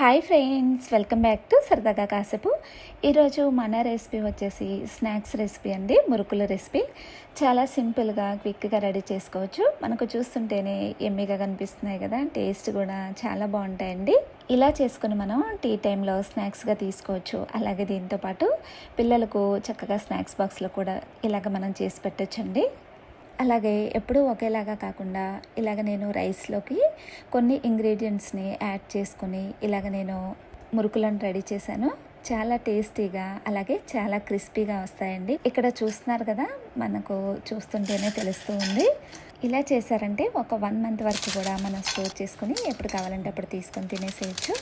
Hi friends welcome back to సరదాగా కాసేపు ఈరోజు మన రెసిపీ వచ్చేసి స్నాక్స్ రెసిపీ అండి మురుకుల రెసిపీ చాలా సింపుల్గా క్విక్గా రెడీ చేసుకోవచ్చు. మనకు చూస్తుంటేనే ఎమ్మిగా కనిపిస్తున్నాయి కదా టేస్ట్ కూడా చాలా బాగుంటాయండి. ఇలా చేసుకుని మనం టీ టైంలో స్నాక్స్గా తీసుకోవచ్చు. అలాగే దీంతోపాటు పిల్లలకు చక్కగా స్నాక్స్ బాక్స్లో కూడా ఇలాగ మనం చేసి పెట్టచ్చండి. అలాగే ఎప్పుడూ ఒకేలాగా కాకుండా ఇలాగ నేను రైస్లోకి కొన్ని ఇంగ్రీడియంట్స్ని యాడ్ చేసుకుని ఇలాగ నేను మురుకులను రెడీ చేశాను. చాలా టేస్టీగా అలాగే చాలా క్రిస్పీగా వస్తాయండి. ఇక్కడ చూస్తున్నారు కదా మనకు చూస్తుంటేనే తెలుస్తూ ఉంది. ఇలా చేశారంటే ఒక వన్ మంత్ వరకు కూడా మనం స్టోర్ చేసుకుని ఎప్పుడు కావాలంటే అప్పుడు తీసుకొని తినేసేయచ్చు.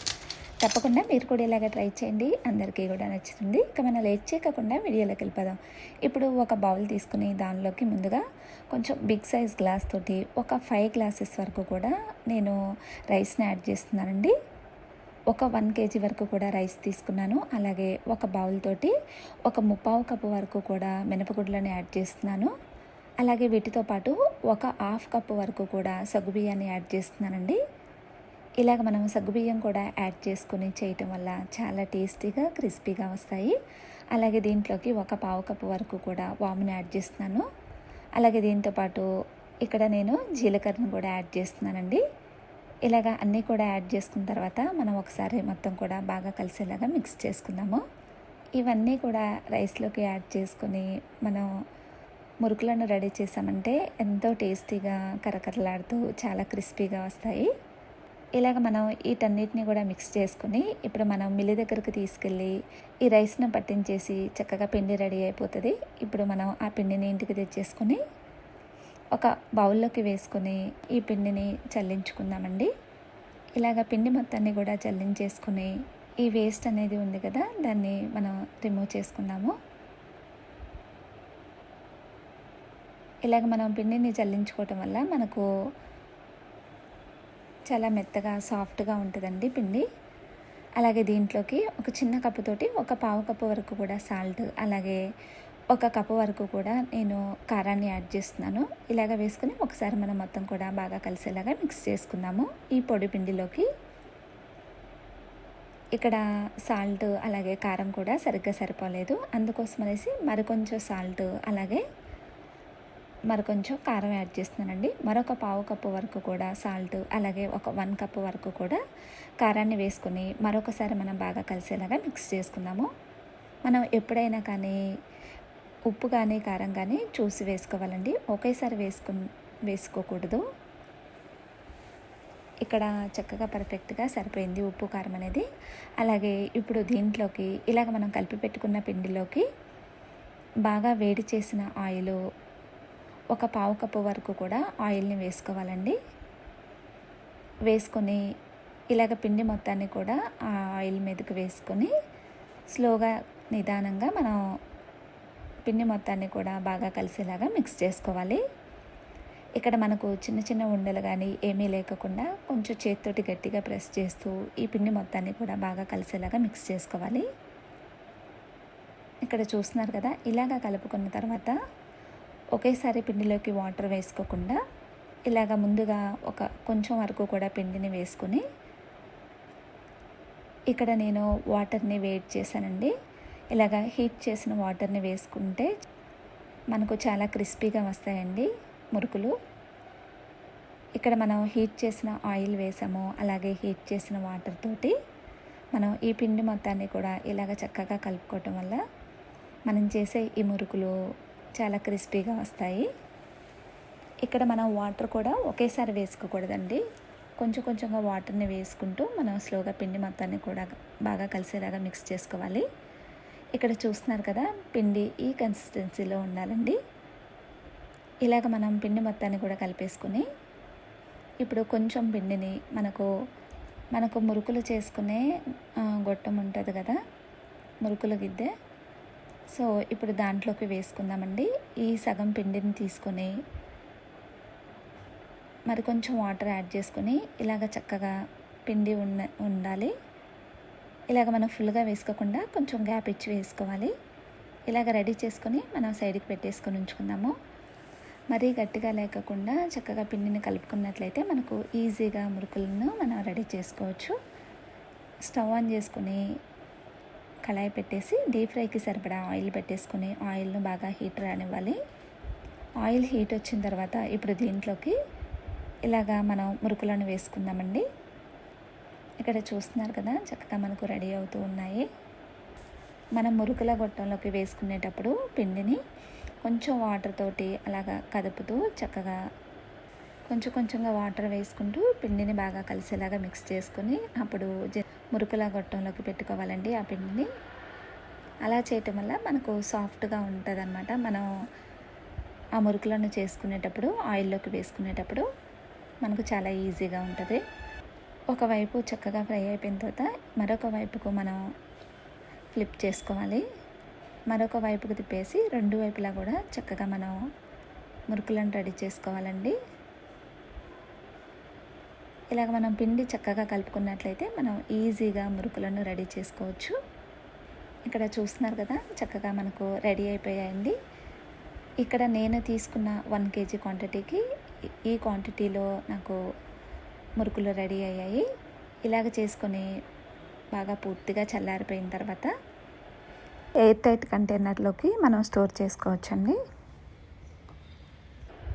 తప్పకుండా మీరు కూడా ఇలాగ ట్రై చేయండి. అందరికీ కూడా నచ్చుతుంది. ఇక మనం లేట్ చేయకుండా వీడియోలోకి వెళ్ళిపోదాం. ఇప్పుడు ఒక బౌల్ తీసుకుని దానిలోకి ముందుగా కొంచెం బిగ్ సైజ్ గ్లాస్ తోటి ఒక ఫైవ్ గ్లాసెస్ వరకు కూడా నేను రైస్ని యాడ్ చేస్తున్నానండి. ఒక వన్ కేజీ వరకు కూడా రైస్ తీసుకున్నాను. అలాగే ఒక బౌల్ తోటి ఒక ముప్పావు కప్పు వరకు కూడా మినపగుడ్లను యాడ్ చేస్తున్నాను. అలాగే వీటితో పాటు ఒక హాఫ్ కప్పు వరకు కూడా సగ్గుబియ్యాన్ని యాడ్ చేస్తున్నానండి. ఇలాగ మనం సగ్గుబియ్యం కూడా యాడ్ చేసుకుని చేయటం వల్ల చాలా టేస్టీగా క్రిస్పీగా వస్తాయి. అలాగే దీంట్లోకి ఒక పావు కప్పు వరకు కూడా వామును యాడ్ చేస్తున్నాను. అలాగే దీంతోపాటు ఇక్కడ నేను జీలకర్రను కూడా యాడ్ చేస్తున్నానండి. ఇలాగ అన్నీ కూడా యాడ్ చేసుకున్న తర్వాత మనం ఒకసారి మొత్తం కూడా బాగా కలిసేలాగా మిక్స్ చేసుకుందాము. ఇవన్నీ కూడా రైస్లోకి యాడ్ చేసుకొని మనం మురుకులను రెడీ చేసామంటే ఎంతో టేస్టీగా కరకరలాడుతూ చాలా క్రిస్పీగా వస్తాయి. ఇలాగ మనం వీటన్నిటిని కూడా మిక్స్ చేసుకుని ఇప్పుడు మనం మిల్లి దగ్గరకు తీసుకెళ్ళి ఈ రైస్ను పట్టించేసి చక్కగా పిండి రెడీ అయిపోతుంది. ఇప్పుడు మనం ఆ పిండిని ఇంటికి తెచ్చేసుకుని ఒక బౌల్లోకి వేసుకొని ఈ పిండిని చల్లించుకుందామండి. ఇలాగ పిండి మొత్తాన్ని కూడా చల్లించేసుకుని ఈ వేస్ట్ అనేది ఉంది కదా దాన్ని మనం రిమూవ్ చేసుకుందాము. ఇలాగ మనం పిండిని చల్లించుకోవటం వల్ల మనకు చాలా మెత్తగా సాఫ్ట్గా ఉంటుందండి పిండి. అలాగే దీంట్లోకి ఒక చిన్న కప్పుతోటి ఒక పావు కప్పు వరకు కూడా సాల్ట్ అలాగే ఒక కప్పు వరకు కూడా నేను కారాన్ని యాడ్ చేస్తున్నాను. ఇలాగ వేసుకుని ఒకసారి మనం మొత్తం కూడా బాగా కలిసేలాగా మిక్స్ చేసుకుందాము. ఈ పొడి పిండిలోకి ఇక్కడ సాల్ట్ అలాగే కారం కూడా సరిగ్గా సరిపోలేదు. అందుకోసం అనేసి మరికొంచెం సాల్ట్ అలాగే మరి కొంచెం కారం యాడ్ చేస్తున్నానండి. మరొక పావు కప్పు వరకు కూడా సాల్ట్ అలాగే ఒక వన్ కప్పు వరకు కూడా కారాన్ని వేసుకుని మరొకసారి మనం బాగా కలిసేలాగా మిక్స్ చేసుకుందాము. మనం ఎప్పుడైనా కానీ ఉప్పు కానీ కారం కానీ చూసి వేసుకోవాలండి. ఒకేసారి వేసుకు వేసుకోకూడదు. ఇక్కడ చక్కగా పర్ఫెక్ట్గా సరిపోయింది ఉప్పు కారం అనేది. అలాగే ఇప్పుడు దీంట్లోకి ఇలాగ మనం కలిపి పెట్టుకున్న పిండిలోకి బాగా వేడి చేసిన ఆయిల్ ఒక పావు కప్పు వరకు కూడా ఆయిల్ని వేసుకోవాలండి. వేసుకొని ఇలాగ పిండి మొత్తాన్ని కూడా ఆ ఆయిల్ మీదకి వేసుకొని స్లోగా నిదానంగా మనం పిండి మొత్తాన్ని కూడా బాగా కలిసేలాగా మిక్స్ చేసుకోవాలి. ఇక్కడ మనకు చిన్న చిన్న ఉండలు కానీ ఏమీ లేకుండా కొంచెం చేతితోటి గట్టిగా ప్రెస్ చేస్తూ ఈ పిండి మొత్తాన్ని కూడా బాగా కలిసేలాగా మిక్స్ చేసుకోవాలి. ఇక్కడ చూస్తున్నారు కదా ఇలాగా కలుపుకున్న తర్వాత ఒకేసారి పిండిలోకి వాటర్ వేసుకోకుండా ఇలాగ ముందుగా ఒక కొంచెం వరకు కూడా పిండిని వేసుకొని ఇక్కడ నేను వాటర్ని వేట్ చేశానండి. ఇలాగ హీట్ చేసిన వాటర్ని వేసుకుంటే మనకు చాలా క్రిస్పీగా వస్తాయండి మురుకులు. ఇక్కడ మనం హీట్ చేసిన ఆయిల్ వేసాము అలాగే హీట్ చేసిన వాటర్ తోటి మనం ఈ పిండి మొత్తాన్ని కూడా ఇలాగ చక్కగా కలుపుకోవటం వల్ల మనం చేసే ఈ మురుకులు చాలా క్రిస్పీగా వస్తాయి. ఇక్కడ మనం వాటర్ కూడా ఒకేసారి వేసుకోకూడదండి. కొంచెం కొంచెంగా వాటర్ని వేసుకుంటూ మనం స్లోగా పిండి మొత్తాన్ని కూడా బాగా కలిసేలాగా మిక్స్ చేసుకోవాలి. ఇక్కడ చూస్తున్నారు కదా పిండి ఈ కన్సిస్టెన్సీలో ఉండాలండి. ఇలాగ మనం పిండి మొత్తాన్ని కూడా కలిపేసుకుని ఇప్పుడు కొంచెం పిండిని మనకు మనకు మురుకులు చేసుకునే గొట్టం ఉంటుంది కదా మురుకుల గిద్దె. సో ఇప్పుడు దాంట్లోకి వేసుకుందామండి. ఈ సగం పిండిని తీసుకొని మరి కొంచెం వాటర్ యాడ్ చేసుకొని ఇలాగ చక్కగా పిండి ఉన్న ఉండాలి. ఇలాగ మనం ఫుల్గా వేసుకోకుండా కొంచెం గ్యాప్ ఇచ్చి వేసుకోవాలి. ఇలాగ రెడీ చేసుకొని మనం సైడ్కి పెట్టేసుకొని ఉంచుకుందాము. మరీ గట్టిగా లేకుండా చక్కగా పిండిని కలుపుకున్నట్లయితే మనకు ఈజీగా మురుకులను మనం రెడీ చేసుకోవచ్చు. స్టవ్ స్టవ్ ఆన్ చేసుకుని కళాయి పెట్టేసి డీప్ ఫ్రైకి సరిపడా ఆయిల్ పెట్టేసుకుని ఆయిల్ను బాగా హీట్ రానివ్వాలి. ఆయిల్ హీట్ వచ్చిన తర్వాత ఇప్పుడు దీంట్లోకి ఇలాగా మనం మురుకులను వేసుకుందామండి. ఇక్కడ చూస్తున్నారు కదా చక్కగా మనకు రెడీ అవుతూ ఉన్నాయి. మనం మురుకుల గొట్టంలోకి వేసుకునేటప్పుడు పిండిని కొంచెం వాటర్ తోటి అలాగా కదుపుతూ చక్కగా కొంచెం కొంచెంగా వాటర్ వేసుకుంటూ పిండిని బాగా కలిసేలాగా మిక్స్ చేసుకుని అప్పుడు జ- మురుకుల గొట్టంలోకి పెట్టుకోవాలండి ఆ పిండిని. అలా చేయటం వల్ల మనకు సాఫ్ట్గా ఉంటుంది అనమాట మనం ఆ మురుకులను చేసుకునేటప్పుడు ఆయిల్లోకి వేసుకునేటప్పుడు మనకు చాలా ఈజీగా ఉంటుంది. ఒకవైపు చక్కగా ఫ్రై అయిపోయిన తర్వాత మరొక వైపుకు మనం ఫ్లిప్ చేసుకోవాలి. మరొక వైపుకు తిప్పేసి రెండు వైపులా కూడా చక్కగా మనం మురుకులను రెడీ చేసుకోవాలండి. ఇలాగ మనం పిండి చక్కగా కలుపుకున్నట్లయితే మనం ఈజీగా మురుకులను రెడీ చేసుకోవచ్చు. ఇక్కడ చూస్తున్నారు కదా చక్కగా మనకు రెడీ అయిపోయాయండి ఇక్కడ నేను తీసుకున్న వన్ కేజీ క్వాంటిటీకి ఈ- క్వాంటిటీలో నాకు మురుకులు రెడీ అయ్యాయి. ఇలాగ చేసుకొని బాగా పూర్తిగా చల్లారిపోయిన తర్వాత ఎయిర్ టైట్ కంటైనర్లోకి మనం స్టోర్ చేసుకోవచ్చండి.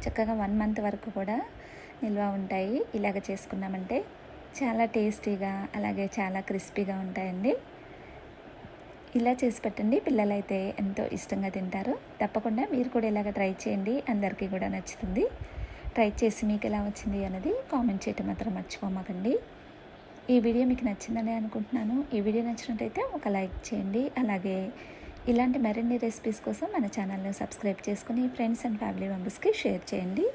చక్కగా వన్ మంత్ వరకు కూడా నిల్వ ఉంటాయి. ఇలాగ చేసుకున్నామంటే చాలా టేస్టీగా అలాగే చాలా క్రిస్పీగా ఉంటాయండి. ఇలా చేసి పెట్టండి. పిల్లలైతే ఎంతో ఇష్టంగా తింటారు. తప్పకుండా మీరు కూడా ఇలాగ ట్రై చేయండి. అందరికీ కూడా నచ్చుతుంది. ట్రై చేసి మీకు ఎలా వచ్చింది అన్నది కామెంట్ చేయటం మాత్రం మర్చిపోమాకండి. ఈ వీడియో మీకు నచ్చిందని అనుకుంటున్నాను. ఈ వీడియో నచ్చినట్టయితే ఒక లైక్ చేయండి. అలాగే ఇలాంటి మరిన్ని రెసిపీస్ కోసం మన ఛానల్ని సబ్స్క్రైబ్ చేసుకుని ఫ్రెండ్స్ అండ్ ఫ్యామిలీ మెంబర్స్కి షేర్ చేయండి.